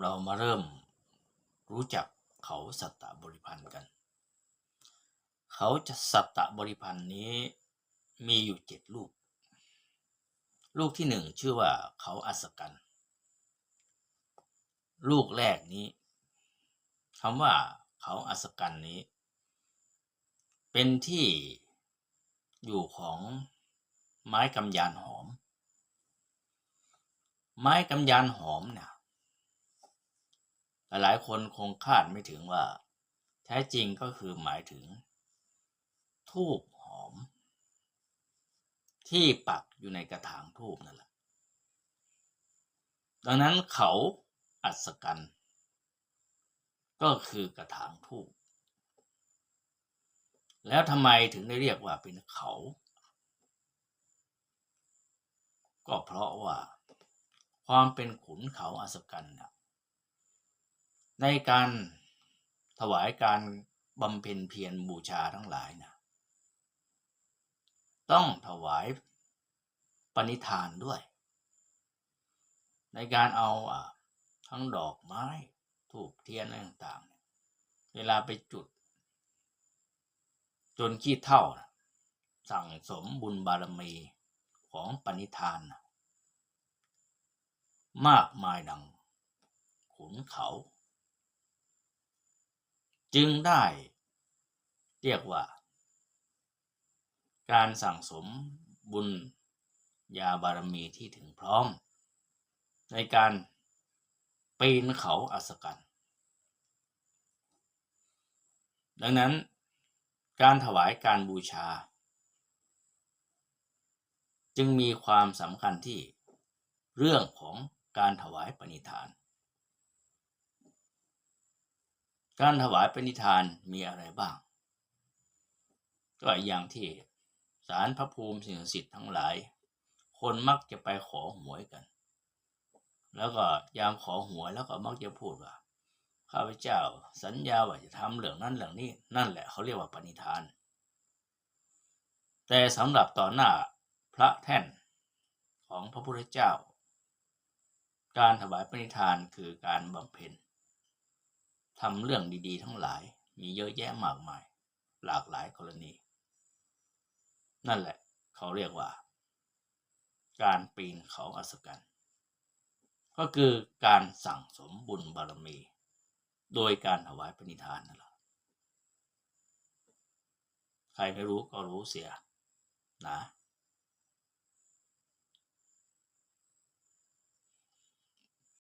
เรามาเริ่มรู้จักเขาสัตตบริพันธ์กัน เขาจะสัตตบริพันธ์นี้มีอยู่เจ็ดลูก ลูกที่หนึ่งชื่อว่าเขาอัศกัน ลูกแรกนี้คำว่าเขาอัศกันนี้ เป็นที่อยู่ของไม้กำยานหอม ไม้กำยานหอมเนี่ย หลายคนคงคาดไม่ถึงว่า แท้จริงก็คือหมายถึง ทูบหอม ที่ปักอยู่ในกระถางทูบนั่นแหละ ดังนั้นเขาอัศกัน ก็คือกระถางทูบแล้วทำไมถึงได้เรียกว่าเป็นเขา ก็เพราะว่า ความเป็นขุนเขาอัศกันนะ ในการถวายการบำเพ็ญเพียรบูชาทั้งหลายนะต้องถวายปณิธานด้วย ในการเอาอทั้งดอกไม้ถูกเทียนอะไรต่างๆเนี่ยเวลาไปจุด จนขี้เท่านะสั่งสมบุญบารมีของปณิธานนะมากมายดังขุนเขา จึงได้ เรียกว่า การสั่งสมบุญญาบารมีที่ถึงพร้อม ในการปีนเขาอัศกัน ดังนั้นการถวายการบูชา จึงมีความสำคัญที่เรื่องของการถวายปณิธาน การถวายปณิธานมีอะไรบ้าง ก็อย่างที่สารพระภูมิสิ่งศักดิ์สิทธิ์ทั้งหลาย คนมักจะไปขอหวยกัน แล้วก็ยามขอหวยแล้วก็มักจะพูดว่าข้าพเจ้าสัญญาว่าจะทำเรื่องนั้นเรื่องนี้นั่นแหละเขาเรียกว่าปณิธาน แต่สำหรับต่อหน้าพระแท่นของพระพุทธเจ้า การถวายปณิธานคือการบำเพ็ญ ทำเรื่องดีๆ ทั้งหลาย มีเยอะแยะมากมาย หลากหลายกรณี นั่นแหละ เขาเรียกว่า การปีนเขาอัศกัน ก็คือการสั่งสมบุญบารมี โดยการถวายปณิธานนั่นแหละใครไม่รู้ก็รู้เสียนะ